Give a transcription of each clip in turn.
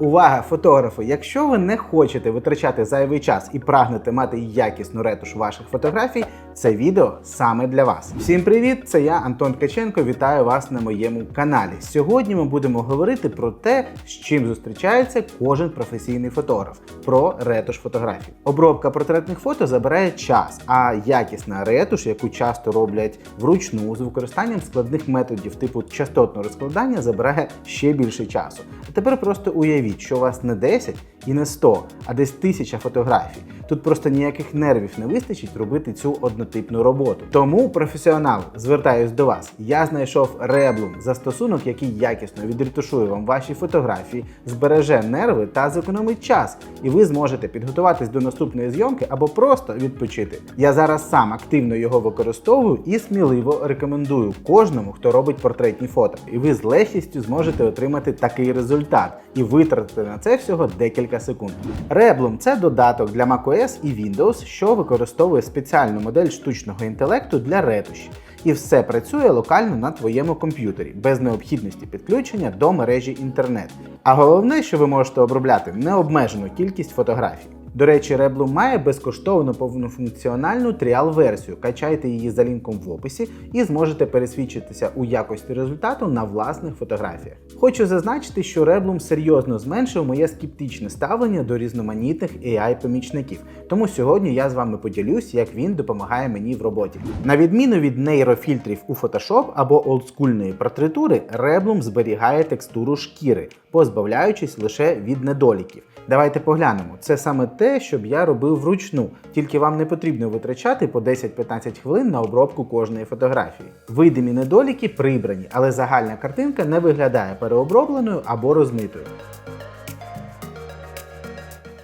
Увага, фотографи! Якщо ви не хочете витрачати зайвий час і прагнете мати якісну ретуш ваших фотографій, це відео саме для вас. Всім привіт! Це я, Антон Ткаченко. Вітаю вас на моєму каналі. Сьогодні ми будемо говорити про те, з чим зустрічається кожен професійний фотограф про ретуш фотографій. Обробка портретних фото забирає час, а якісна ретуш, яку часто роблять вручну з використанням складних методів типу частотного розкладання, забирає ще більше часу. А тепер просто уявіть, що у вас не 10 і не 100, а десь тисяча фотографій. Тут просто ніяких нервів не вистачить робити цю однотипну роботу. Тому професіонал, звертаюсь до вас. Я знайшов Реблум застосунок, який якісно відретушує вам ваші фотографії, збереже нерви та зекономить час, і ви зможете підготуватись до наступної зйомки або просто відпочити. Я зараз сам активно його використовую і сміливо рекомендую кожному, хто робить портретні фото. І ви з легкістю зможете отримати такий результат і витратити на це всього декілька секунд. Реблум це додаток для macOS і Windows, що використовує спеціальну модель штучного інтелекту для ретуші. І все працює локально на твоєму комп'ютері без необхідності підключення до мережі інтернет. А головне, що ви можете обробляти необмежену кількість фотографій. До речі, Reblum має безкоштовну повнофункціональну тріал-версію. Качайте її за лінком в описі і зможете пересвідчитися у якості результату на власних фотографіях. Хочу зазначити, що Reblum серйозно зменшив моє скептичне ставлення до різноманітних AI-помічників. Тому сьогодні я з вами поділюсь, як він допомагає мені в роботі. На відміну від нейрофільтрів у Photoshop або олдскульної портретури, Reblum зберігає текстуру шкіри, позбавляючись лише від недоліків. Давайте поглянемо. Це саме те, що б я робив вручну, тільки вам не потрібно витрачати по 10-15 хвилин на обробку кожної фотографії. Видимі недоліки прибрані, але загальна картинка не виглядає переобробленою або розмитою.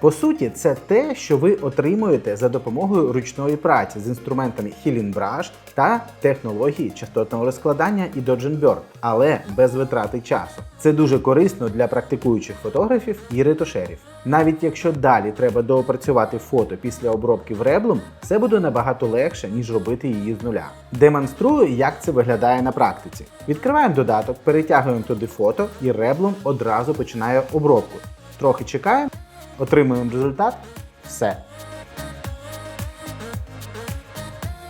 По суті, це те, що ви отримуєте за допомогою ручної праці з інструментами Healing Brush та технології частотного розкладання і Dodge Burn, але без витрати часу. Це дуже корисно для практикуючих фотографів і ретушерів. Навіть якщо далі треба доопрацювати фото після обробки в Reblum, це буде набагато легше, ніж робити її з нуля. Демонструю, як це виглядає на практиці. Відкриваємо додаток, перетягуємо туди фото, і Reblum одразу починає обробку. Трохи чекаємо. Отримуємо результат. Все.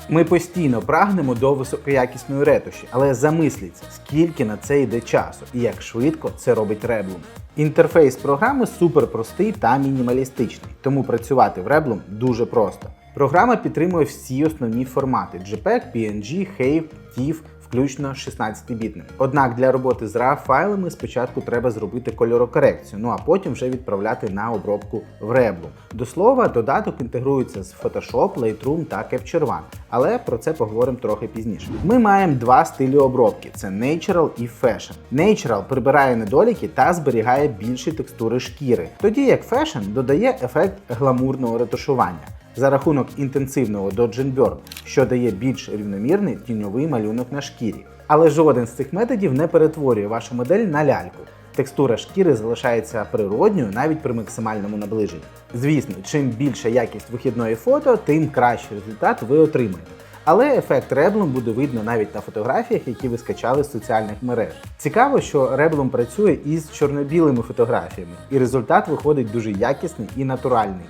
Ми постійно прагнемо до високоякісної ретуші, але замисліться, скільки на це йде часу і як швидко це робить Reblum. Інтерфейс програми супер простий та мінімалістичний, тому працювати в Reblum дуже просто. Програма підтримує всі основні формати: JPEG, PNG, HAVE, TIFF, включно 16-бітним. Однак для роботи з RAW файлами спочатку треба зробити кольорокорекцію, ну а потім вже відправляти на обробку в Reblum. До слова, додаток інтегрується з Photoshop, Lightroom та Capture One, але про це поговоримо трохи пізніше. Ми маємо два стилі обробки: це Natural і Fashion. Natural прибирає недоліки та зберігає більші текстури шкіри, тоді як Fashion додає ефект гламурного ретушування за рахунок інтенсивного Burn, що дає більш рівномірний тіньовий малюнок на шкірі. Але жоден з цих методів не перетворює вашу модель на ляльку. Текстура шкіри залишається природньою навіть при максимальному наближенні. Звісно, чим більша якість вихідної фото, тим кращий результат ви отримаєте. Але ефект Reblum буде видно навіть на фотографіях, які ви скачали з соціальних мереж. Цікаво, що Reblum працює із чорно-білими фотографіями, і результат виходить дуже якісний і натуральний.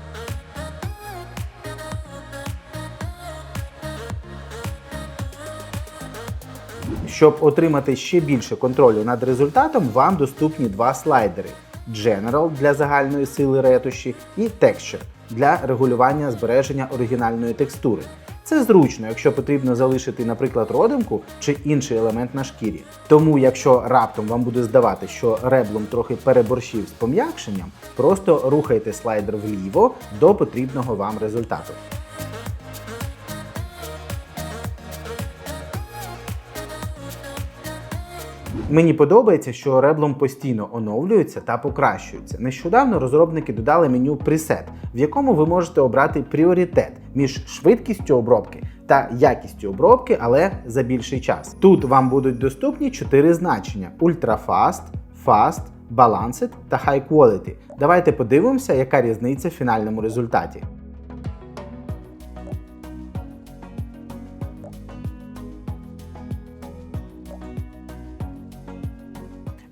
Щоб отримати ще більше контролю над результатом, вам доступні два слайдери: General для загальної сили ретуші і Texture для регулювання збереження оригінальної текстури. Це зручно, якщо потрібно залишити, наприклад, родимку чи інший елемент на шкірі. Тому, якщо раптом вам буде здавати, що Reblum трохи переборщив з пом'якшенням, просто рухайте слайдер вліво до потрібного вам результату. Мені подобається, що Reblum постійно оновлюється та покращується. Нещодавно розробники додали меню Preset, в якому ви можете обрати пріоритет між швидкістю обробки та якістю обробки, але за більший час. Тут вам будуть доступні чотири значення: Ultra Fast, Fast, Balanced та High Quality. Давайте подивимося, яка різниця в фінальному результаті.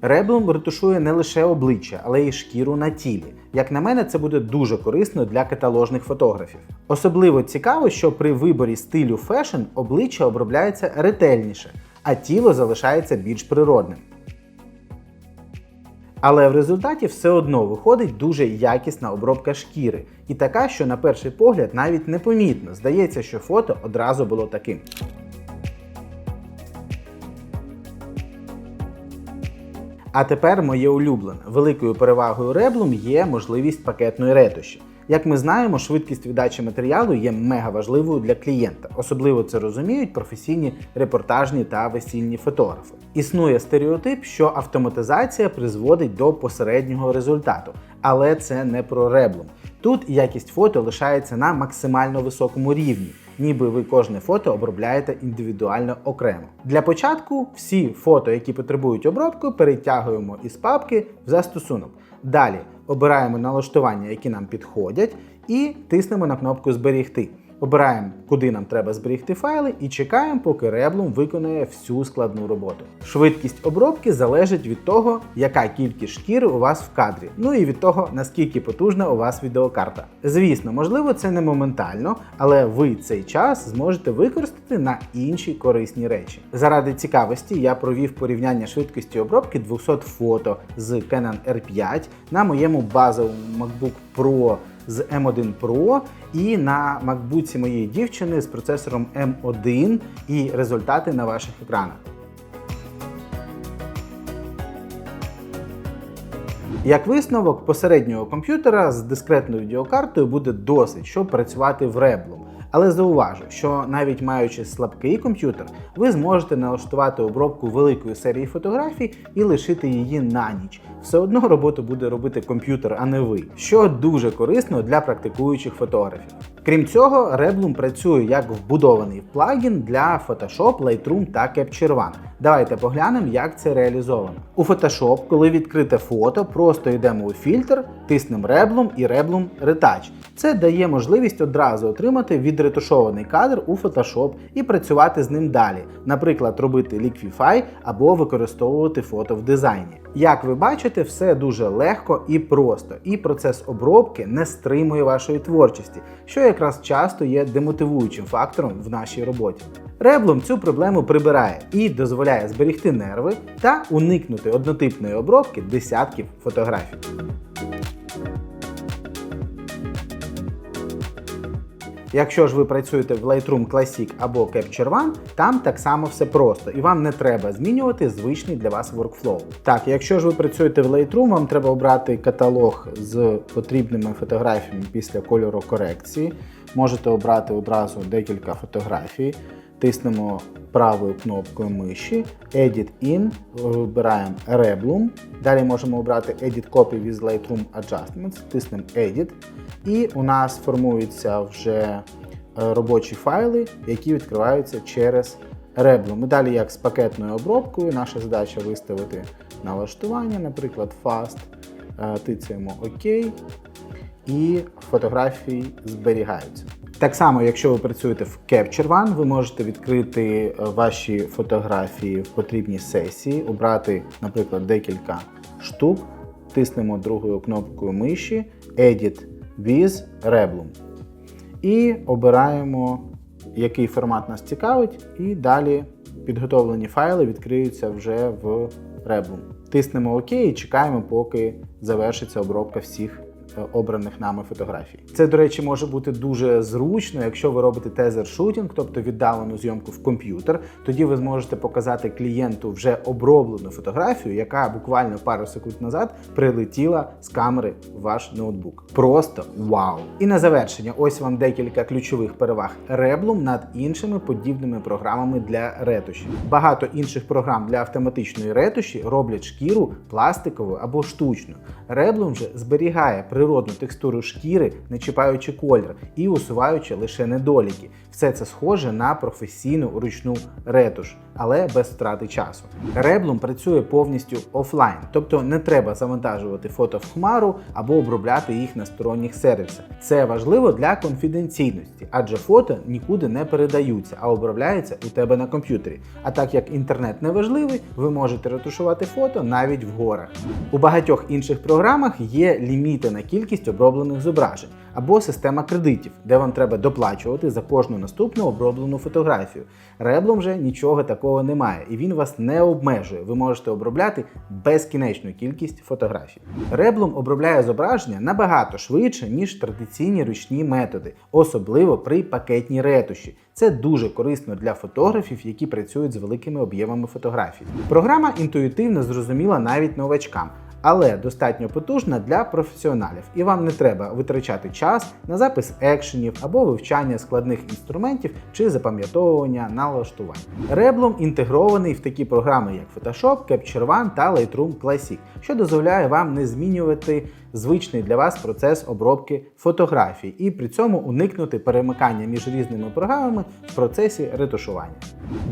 Реблум ретушує не лише обличчя, але й шкіру на тілі. Як на мене, це буде дуже корисно для каталожних фотографів. Особливо цікаво, що при виборі стилю фешн обличчя обробляється ретельніше, а тіло залишається більш природним. Але в результаті все одно виходить дуже якісна обробка шкіри, і така, що на перший погляд навіть непомітно здається, що фото одразу було таким. А тепер моє улюблене. Великою перевагою Reblum є можливість пакетної ретуші. Як ми знаємо, швидкість віддачі матеріалу є мега важливою для клієнта. Особливо це розуміють професійні репортажні та весільні фотографи. Існує стереотип, що автоматизація призводить до посереднього результату, але це не про Reblum. Тут якість фото лишається на максимально високому рівні, ніби ви кожне фото обробляєте індивідуально окремо. Для початку всі фото, які потребують обробки, перетягуємо із папки в застосунок. Далі обираємо налаштування, які нам підходять, і тиснемо на кнопку Зберігти. Обираємо, куди нам треба зберігти файли, і чекаємо, поки Reblum виконає всю складну роботу. Швидкість обробки залежить від того, яка кількість шкіри у вас в кадрі, ну і від того, наскільки потужна у вас відеокарта. Звісно, можливо, це не моментально, але ви цей час зможете використати на інші корисні речі. Заради цікавості я провів порівняння швидкості обробки 200 фото з Canon R5 на моєму базовому MacBook Pro з M1 Pro і на MacBook моєї дівчини з процесором M1 і результати на ваших екранах. Як висновок, посереднього комп'ютера з дискретною відеокартою буде досить, щоб працювати в Reblum. Але зауважу, що навіть маючи слабкий комп'ютер, ви зможете налаштувати обробку великої серії фотографій і лишити її на ніч. Все одно роботу буде робити комп'ютер, а не ви, що дуже корисно для практикуючих фотографів. Крім цього, Reblum працює як вбудований плагін для Photoshop, Lightroom та Capture One. Давайте поглянемо, як це реалізовано. У Photoshop, коли відкрите фото, просто йдемо у фільтр, тиснемо Reblum і Reblum Retouch. Це дає можливість одразу отримати відретушований кадр у Photoshop і працювати з ним далі, наприклад, робити Liquify або використовувати фото в дизайні. Як ви бачите, все дуже легко і просто, і процес обробки не стримує вашої творчості, що якраз часто є демотивуючим фактором в нашій роботі. Реблом цю проблему прибирає і дозволяє зберігти нерви та уникнути однотипної обробки десятків фотографій. Якщо ж ви працюєте в Lightroom Classic або Capture One, там так само все просто, і вам не треба змінювати звичний для вас workflow. Так, якщо ж ви працюєте в Lightroom, вам треба обрати каталог з потрібними фотографіями після кольору корекції. Можете обрати одразу декілька фотографій. Тиснемо правою кнопкою миші, Edit In, вибираємо Reblum. Далі можемо обрати Edit Copy with Lightroom Adjustments, тиснемо Edit. І у нас формуються вже е, робочі файли, які відкриваються через Reblum. І далі, як з пакетною обробкою, наша задача виставити налаштування, наприклад, Fast, Е, тицяємо ОК, і фотографії зберігаються. Так само, якщо ви працюєте в Capture One, ви можете відкрити е, ваші фотографії в потрібній сесії, обрати, наприклад, декілька штук, тиснемо другою кнопкою миші Edit with Reblum. І обираємо, який формат нас цікавить, і далі підготовлені файли відкриються вже в Reblum. Тиснемо ОК і чекаємо, поки завершиться обробка всіх обраних нами фотографій. Це, до речі, може бути дуже зручно, якщо ви робите тезер шутінг, тобто віддалену зйомку в комп'ютер. Тоді ви зможете показати клієнту вже оброблену фотографію, яка буквально пару секунд назад прилетіла з камери в ваш ноутбук. Просто вау! І на завершення, ось вам декілька ключових переваг Reblum над іншими подібними програмами для ретуші. Багато інших програм для автоматичної ретуші роблять шкіру пластиковою або штучною. Reblum же зберігає природну текстуру шкіри, не чіпаючи колір і усуваючи лише недоліки. Все це схоже на професійну ручну ретуш, але без втрати часу. Реблум працює повністю офлайн, тобто не треба завантажувати фото в хмару або обробляти їх на сторонніх сервісах. Це важливо для конфіденційності, адже фото нікуди не передаються, а обробляються у тебе на комп'ютері. А так як інтернет не важливий, ви можете ретушувати фото навіть в горах. У багатьох інших програмах є ліміти на кількість оброблених зображень або система кредитів, де вам треба доплачувати за кожну наступну оброблену фотографію. Реблом же нічого такого немає, і він вас не обмежує. Ви можете обробляти безкінечну кількість фотографій. Реблом обробляє зображення набагато швидше, ніж традиційні ручні методи, особливо при пакетній ретуші. Це дуже корисно для фотографів, які працюють з великими об'ємами фотографій. Програма інтуїтивно зрозуміла навіть новачкам. Але достатньо потужна для професіоналів, і вам не треба витрачати час на запис екшенів або вивчання складних інструментів чи запам'ятовування налаштувань. Реблом інтегрований в такі програми, як Photoshop, Capture One та Lightroom Classic, що дозволяє вам не змінювати звичний для вас процес обробки фотографій і при цьому уникнути перемикання між різними програмами в процесі ретушування.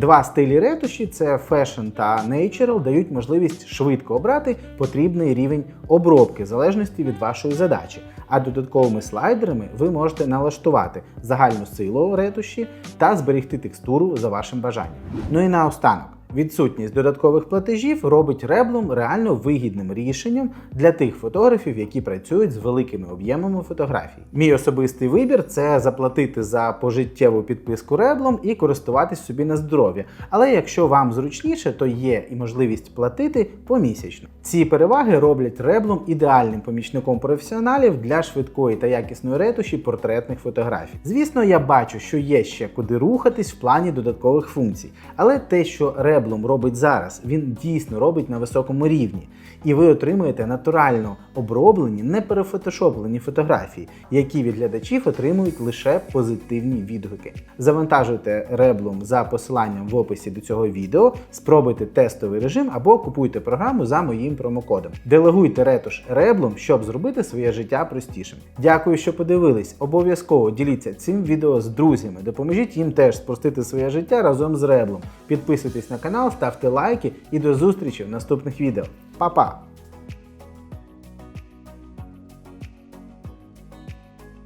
Два стилі ретуші це Fashion та Natural, дають можливість швидко обрати потрібний рівень обробки в залежності від вашої задачі. А додатковими слайдерами ви можете налаштувати загальну силу ретуші та зберегти текстуру за вашим бажанням. Ну і наостанок. Відсутність додаткових платежів робить реблом реально вигідним рішенням для тих фотографів, які працюють з великими об'ємами фотографій. Мій особистий вибір це заплатити за пожиттєву підписку реблом і користуватись собі на здоров'я. Але якщо вам зручніше, то є і можливість платити помісячно. Ці переваги роблять реблом ідеальним помічником професіоналів для швидкої та якісної ретуші портретних фотографій. Звісно, я бачу, що є ще куди рухатись в плані додаткових функцій, але те, що Реблом робить зараз, він дійсно робить на високому рівні, і ви отримуєте натурально оброблені, не перефотошоплені фотографії, які від глядачів отримують лише позитивні відгуки. Завантажуйте Реблом за посиланням в описі до цього відео, спробуйте тестовий режим або купуйте програму за моїм промокодом. Делегуйте ретуш Реблом, щоб зробити своє життя простішим. Дякую, що подивились. Обов'язково діліться цим відео з друзями. Допоможіть їм теж спростити своє життя разом з Реблом. Підписуйтесь на канал, ставте лайки і до зустрічі в наступних відео. Па-па!